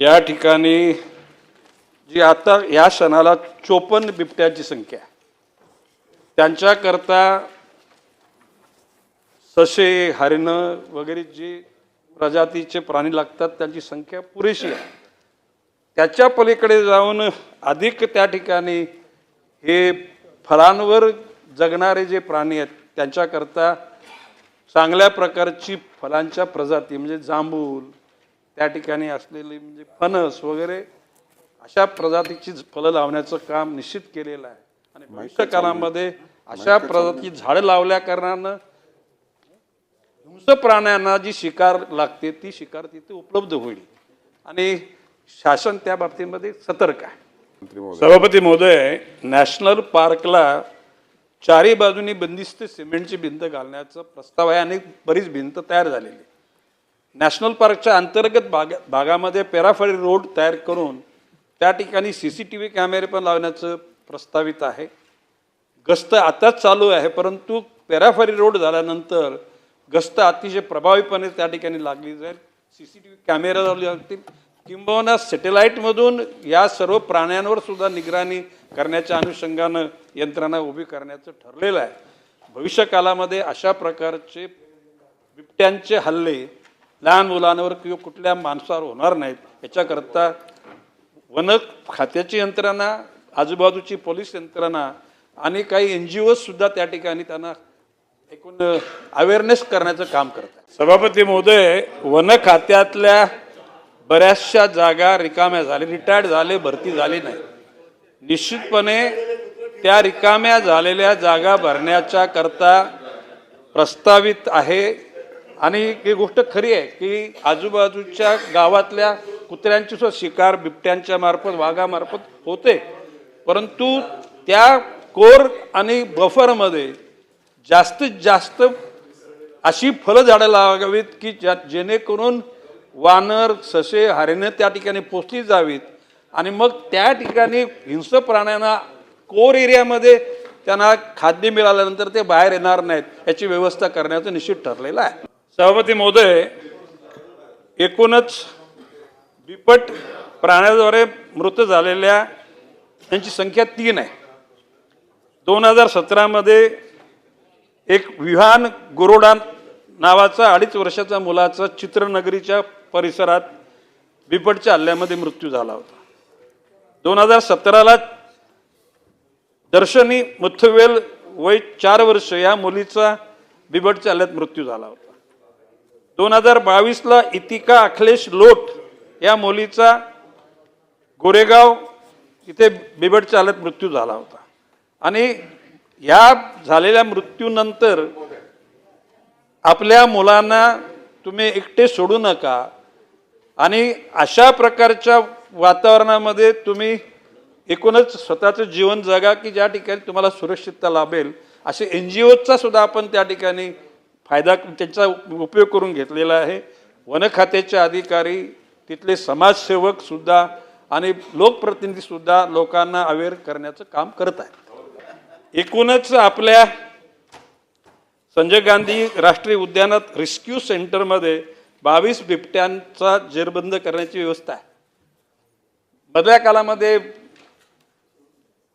या ठिकाणी जी आता या सणाला चोपन्न बिबट्याची संख्या आहे. त्यांच्याकरता ससे हरिणं वगैरे जे प्रजातीचे प्राणी लागतात त्यांची संख्या पुरेशी आहे. त्याच्या पलीकडे जाऊन अधिक त्या ठिकाणी हे फळांवर जगणारे जे प्राणी आहेत त्यांच्याकरता चांगल्या प्रकारची फळांच्या प्रजाती म्हणजे जांभूल त्या ठिकाणी असलेली म्हणजे फणस वगैरे अशा प्रजातीची फळं लावण्याचं काम निश्चित केलेलं आहे. आणि भविष्य काळामध्ये अशा प्रजाती झाडं लावल्या कारणानं हिंस्र प्राण्यांना जी शिकार लागते ती शिकार तिथे उपलब्ध होईल. आणि शासन त्या बाबतीमध्ये सतर्क आहे. सभापती महोदय नॅशनल पार्कला चारी बाजूनी बंदिस्त सिमेंटची भिंत घालण्याचा प्रस्ताव आहे आणि बरीच भिंत तयार झालेली. नॅशनल पार्कच्या अंतर्गत भाग भागामध्ये पेराफळी रोड तयार करून त्या ठिकाणी सी सी टी व्ही कॅमेरे पण लावण्याचं प्रस्तावित आहे. गस्त आताच चालू आहे परंतु पेराफरी रोड झाल्यानंतर गस्त अतिशय प्रभावीपणे त्या ठिकाणी लागली जाईल. C C T V camera लावले जातील. किंबहुना सॅटेलाईटमधून या सर्व प्राण्यांवर सुद्धा निगराणी करण्याच्या अनुषंगानं यंत्रणा उभी करण्याचं ठरलेलं आहे. भविष्यकालामध्ये अशा प्रकारचे बिबट्यांचे हल्ले लहान मुलांवर किंवा कुठल्या माणसावर होणार नाहीत. याच्याकरता वन खात्याची यंत्रणा आजूबाजूची पोलीस यंत्रणा आणि काही एन जी ओसुद्धा त्या ठिकाणी त्यांना एकूण अवेअरनेस करण्याचं काम करतात सभापती महोदय वन खात्यातल्या बऱ्याचशा जागा रिकाम्या झाल्या रिटायर्ड झाले भरती झाली नाही. निश्चितपणे त्या रिकाम्या झालेल्या जागा भरण्याच्या करता प्रस्तावित आहे आणि ही गोष्ट खरी आहे की आजूबाजूच्या गावातल्या कुत्र्यांची सुद्धा शिकार बिबट्यांच्या मार्फत वाघामार्फत होते. परंतु त्या कोर आणि बफरमध्ये जास्तीत जास्त अशी फळं झाडं लावावीत की ज्या जेणेकरून वानर ससे हरिणं त्या ठिकाणी पोचली जावीत. आणि मग त्या ठिकाणी हिंस्र प्राण्यांना कोर एरियामध्ये त्यांना खाद्य मिळाल्यानंतर ते बाहेर येणार नाहीत याची व्यवस्था करण्याचं निश्चित ठरलेलं आहे. सभापती महोदय एकूणच बिपट प्राण्याद्वारे मृत झालेल्या यांची संख्या तीन आहे. दोन हजार सतरामध्ये एक विहान गुरोडा नावाचा अडीच वर्षाचा मुलाचा चित्रनगरीच्या परिसरात बिपटच्या हल्ल्यामध्ये मृत्यू झाला होता. दोन हजार सतराला दर्शनी मुथवेल वय चार वर्ष या मुलीचा बिबटच्या हल्ल्यात मृत्यू झाला होता. दोन हजार बावीसला इतिका अखिलेश लोट या मुलीचा गोरेगाव इथे बिबट चालत मृत्यू झाला होता. आणि या झालेल्या मृत्यूनंतर आपल्या मुलांना तुम्ही एकटे सोडू नका आणि अशा प्रकारच्या वातावरणामध्ये तुम्ही एकूणच स्वतःचं जीवन जगा की ज्या ठिकाणी तुम्हाला सुरक्षितता लाभेल असे एन जी ओचा सुद्धा आपण त्या ठिकाणी फायदा त्यांचा उपयोग करून घेतलेला आहे. वन खात्याचे अधिकारी तिथले समाजसेवक सुद्धा आणि लोकप्रतिनिधी सुद्धा लोकांना अवेअर करण्याचं काम करत आहेत. एकूणच आपल्या संजय गांधी राष्ट्रीय उद्यानात रेस्क्यू सेंटरमध्ये बावीस बिबट्यांचा जेरबंद करण्याची व्यवस्था आहे. मधल्या काळामध्ये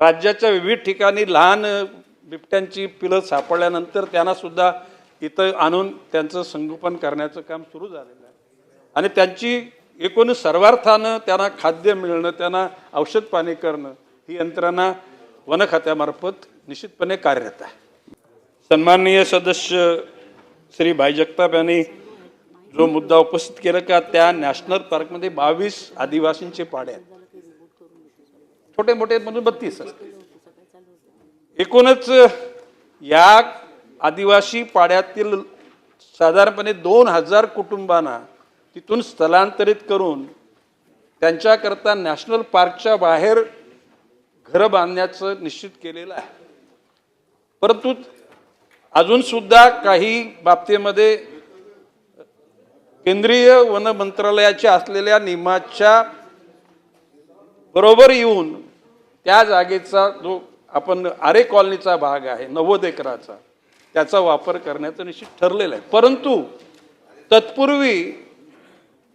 राज्याच्या विविध ठिकाणी लहान बिबट्यांची पिलं सापडल्यानंतर त्यांना सुद्धा इथं आणून त्यांचं संगोपन करण्याचं काम सुरू झालेलं आहे. आणि त्यांची एकूण सर्वार्थानं त्यांना खाद्य मिळणं त्यांना औषध पाणी करणं ही यंत्रणा वन खात्यामार्फत निश्चितपणे कार्यरत आहे. सन्माननीय सदस्य श्री भाई जगताप यांनी जो मुद्दा उपस्थित केला का त्या नॅशनल पार्कमध्ये बावीस आदिवासींचे पाडे आहेत. छोटे मोठे म्हणून बत्तीस असते एकूणच या आदिवासी पाड्यातील साधारणपणे दोन हजार कुटुंबांना तिथून स्थलांतरित करून त्यांच्याकरता नॅशनल पार्कच्या बाहेर घरं बांधण्याचं निश्चित केलेलं आहे. परंतु अजूनसुद्धा काही बाबतीमध्ये केंद्रीय वन मंत्रालयाच्या असलेल्या नियमाच्या बरोबर येऊन त्या जागेचा जो आपण आरे कॉलनीचा भाग आहे नव्वद एकराचा त्याचा वापर करण्याचं निश्चित ठरलेलं आहे. परंतु तत्पूर्वी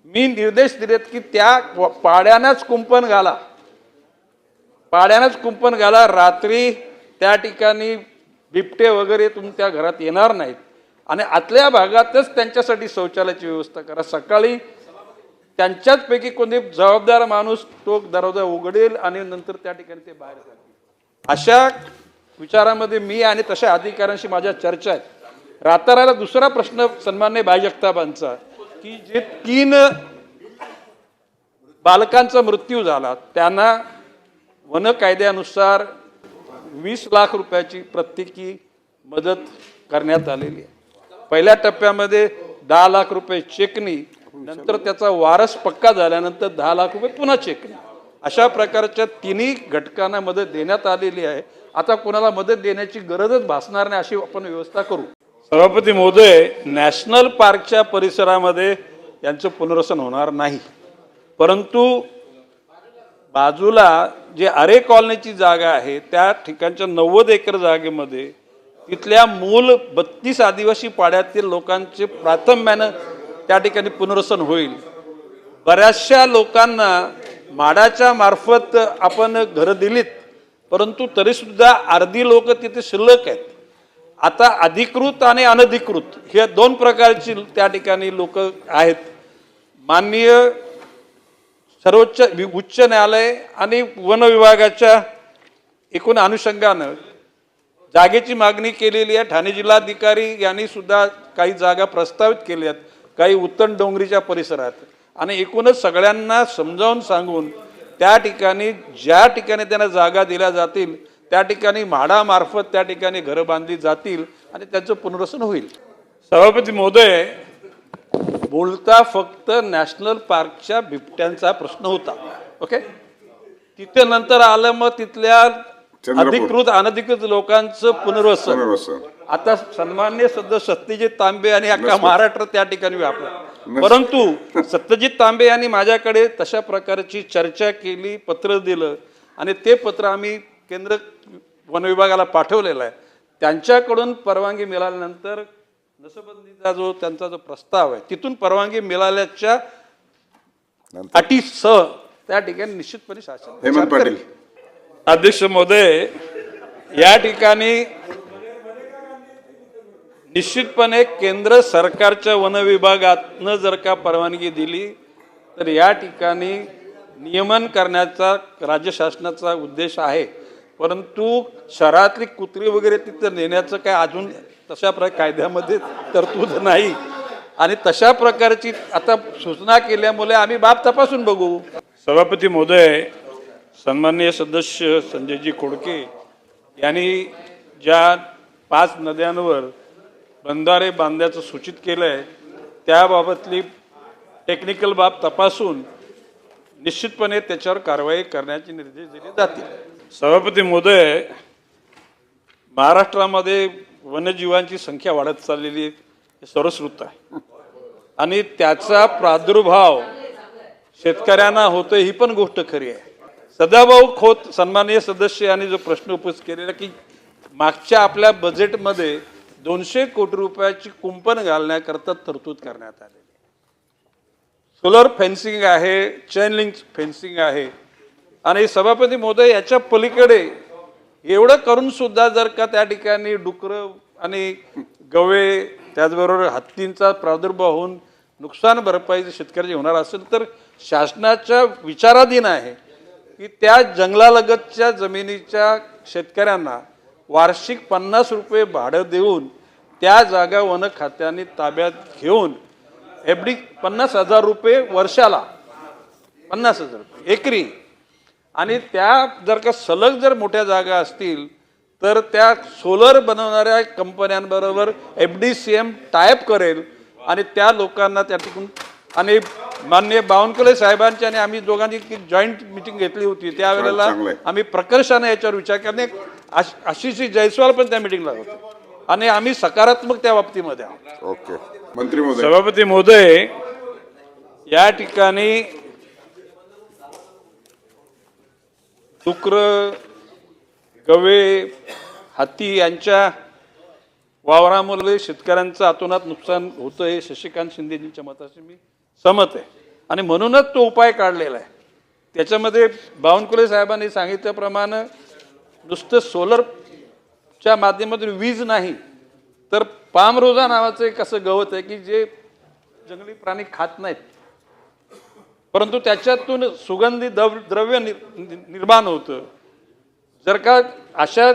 मी निर्देश दिलेत की त्या पाड्यानाच पाड्यानंच कुंपण घाला. पाड्यानंच कुंपण घाला. रात्री त्या ठिकाणी बिबटे वगैरे तुमच्या घरात येणार नाहीत. आणि आतल्या भागातच त्यांच्यासाठी शौचालयाची व्यवस्था करा. सकाळी त्यांच्याचपैकी कोणी जबाबदार माणूस तो दरवाजा उघडेल आणि नंतर त्या ठिकाणी ते बाहेर जातील. अशा विचारामध्ये मी आणि तशा अधिकाऱ्यांशी माझ्या चर्चा आहेत. राताराला दुसरा प्रश्न सन्मान्य भाई जगतापांचा की जे तीन बालकांचा मृत्यू झाला त्यांना वन कायद्यानुसार वीस लाख रुपयाची प्रत्येकी मदत करण्यात आलेली आहे. पहिल्या टप्प्यामध्ये दहा लाख रुपये चेकनी नंतर त्याचा वारस पक्का झाल्यानंतर दहा लाख रुपये पुन्हा चेकनी. अशा प्रकारच्या तिन्ही घटकांना मदत देण्यात आलेली आहे. आता कोणाला मदत देण्याची गरजच भासणार नाही अशी आपण व्यवस्था करू. सभापती महोदय नॅशनल पार्कच्या परिसरामध्ये यांचं पुनर्वसन होणार नाही. परंतु बाजूला जे आरे कॉलनीची जागा आहे त्या ठिकाणच्या नव्वद एकर जागेमध्ये तिथल्या मूल बत्तीस आदिवासी पाड्यातील लोकांचे प्राथम्यानं त्या ठिकाणी पुनर्वसन होईल. बऱ्याचशा लोकांना माडाच्या मार्फत आपण घरं दिलीत परंतु तरीसुद्धा अर्धी लोक तिथे शिल्लक आहेत. आता अधिकृत आणि अनधिकृत हे दोन प्रकारची त्या ठिकाणी लोक आहेत. माननीय सर्वोच्च वि- उच्च न्यायालय आणि वन विभागाच्या एकूण अनुषंगानं जागेची मागणी केलेली आहे. ठाणे जिल्हाधिकारी यांनी सुद्धा काही जागा प्रस्तावित केल्या आहेत. काही उत्तम डोंगरीच्या परिसरात. आणि एकूणच सगळ्यांना समजावून सांगून त्या ठिकाणी ज्या ठिकाणी त्यांना जागा दिल्या जातील त्या ठिकाणी म्हाडामार्फत त्या ठिकाणी घरं बांधली जातील आणि त्यांचं पुनर्वसन होईल. सभापती महोदय बोलता फक्त नॅशनल पार्कच्या बिबट्यांचा प्रश्न होता. ओके? तिथे नंतर आलं मग तिथल्या. अधिकृत अनधिकृत लोकांचं पुनर्वसन. आता सन्मान्य सदस्य सत्यजित तांबे आणि अख्खा महाराष्ट्र त्या ठिकाणी व्यापला. परंतु सत्यजित तांबे यांनी माझ्याकडे तशा प्रकारची चर्चा केली पत्र दिलं आणि ते पत्र आम्ही केंद्र वन विभागाला पाठवलेलं आहे. त्यांच्याकडून परवानगी मिळाल्यानंतर नसबंदीचा जो त्यांचा जो प्रस्ताव आहे तिथून परवानगी मिळाल्याच्या अटीसह त्या ठिकाणी निश्चितपणे शासन हेमंत पाटील. अध्यक्ष महोदय या ठिकाणी निश्चितपणे केंद्र सरकारच्या वन विभागातनं जर का परवानगी दिली तर या ठिकाणी नियमन करण्याचा राज्य शासनाचा उद्देश आहे. परंतु शहरातली कुत्री वगैरे तिथं नेण्याचं काय अजून तशा प्र कायद्यामध्ये तरतूद नाही. आणि तशा प्रकारची आता सूचना केल्यामुळे आम्ही बाब तपासून बघू. सभापती महोदय सन्माननीय सदस्य संजयजी खोडके यांनी ज्या पाच नद्यांवर बंधारे बांधण्याचं सूचित केलं आहे त्याबाबतली टेक्निकल बाब तपासून निश्चितपणे त्याच्यावर कारवाई करण्याचे निर्देश दिले जातील. सभापती महोदय महाराष्ट्रामध्ये वन्यजीवांची संख्या वाढत चाललेली आहे हे सर्वश्रुत आहे. आणि त्याचा प्रादुर्भाव शेतकऱ्यांना होतो ही पण गोष्ट खरी आहे. सदाभाऊ खोत सन्माननीय सदस्य यांनी जो प्रश्न उपस्थित केलेला की मागच्या आपल्या बजेटमध्ये दोनशे कोटी रुपयाची कुंपण घालण्याकरता तरतूद करण्यात आलेली सोलर फेन्सिंग आहे चेनलिंग फेन्सिंग आहे. आणि सभापती महोदय याच्या पलीकडे एवढं करून सुद्धा जर का त्या ठिकाणी डुकरं आणि गवे त्याचबरोबर हत्तींचा प्रादुर्भाव होऊन नुकसान भरपाई जर शेतकऱ्याची होणार असेल तर शासनाच्या विचाराधीन आहे की त्या जंगलालगतच्या जमिनीच्या शेतकऱ्यांना वार्षिक पन्नास रुपये भाडं देऊन त्या जागा वन खात्याने ताब्यात घेऊन एफडी पन्नास हजार रुपये वर्षाला पन्नास हजार रुपये एकरी. आणि त्या जर का सलग जर मोठ्या जागा असतील तर त्या सोलर बनवणाऱ्या कंपन्यांबरोबर F D C M type करेल. आणि त्या लोकांना त्या ठिकाणी आणि माननीय बावनकुळे साहेबांची आणि आम्ही दोघांनी जॉईंट मिटिंग घेतली होती. त्यावेळेला. आम्ही प्रकर्षाने याच्यावर विचार करणे आशिष जयस्वाल पण त्या मिटिंगला होते. आणि आम्ही सकारात्मक त्या बाबतीमध्ये आहोत. ओके. मंत्री महोदय. सभापती महोदय या ठिकाणी शुक्र गवे हत्ती यांच्या वावरामुळे शेतकऱ्यांचं अतोनात नुकसान होतं हे शशिकांत शिंदेजींच्या मताशी मी सहमत आहे. आणि म्हणूनच तो उपाय काढलेला आहे. त्याच्यामध्ये बावनकुळे साहेबांनी सांगितल्याप्रमाणे नुसतं त्या माध्यमातून वीज नाही तर पामरोजा नावाचं एक असं गवत आहे की जे जंगली प्राणी खात नाहीत. परंतु त्याच्यातून सुगंधी द्रव द्रव्य नि- निर्माण होतं. जर का अशा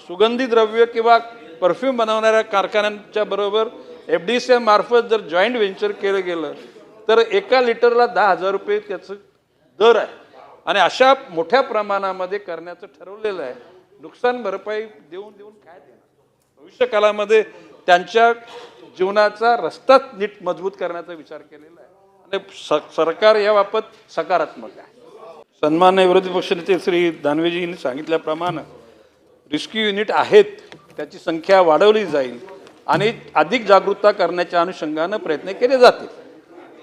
सुगंधी द्रव्य किंवा परफ्यूम बनवणाऱ्या कारखान्यांच्या बरोबर एफ डी सी मार्फत जर जॉईंट व्हेंचर केलं गेलं तर एका लिटरला दहा हजार रुपये त्याचं दर आहे. आणि अशा मोठ्या प्रमाणामध्ये करण्याचं ठरवलेलं आहे. नुकसान भरपाई देऊन देऊन काय देणार? भविष्य काळामध्ये त्यांच्या जीवनाचा रस्ताच नीट मजबूत करण्याचा विचार केलेला आहे. आणि स- सरकार याबाबत सकारात्मक आहे. सन्मान्य विरोधी पक्षनेते श्री दानवेजींनी सांगितल्याप्रमाणे रेस्क्यू युनिट आहेत त्याची संख्या वाढवली जाईल आणि अधिक जागरूकता करण्याच्या अनुषंगानं प्रयत्न केले जातील.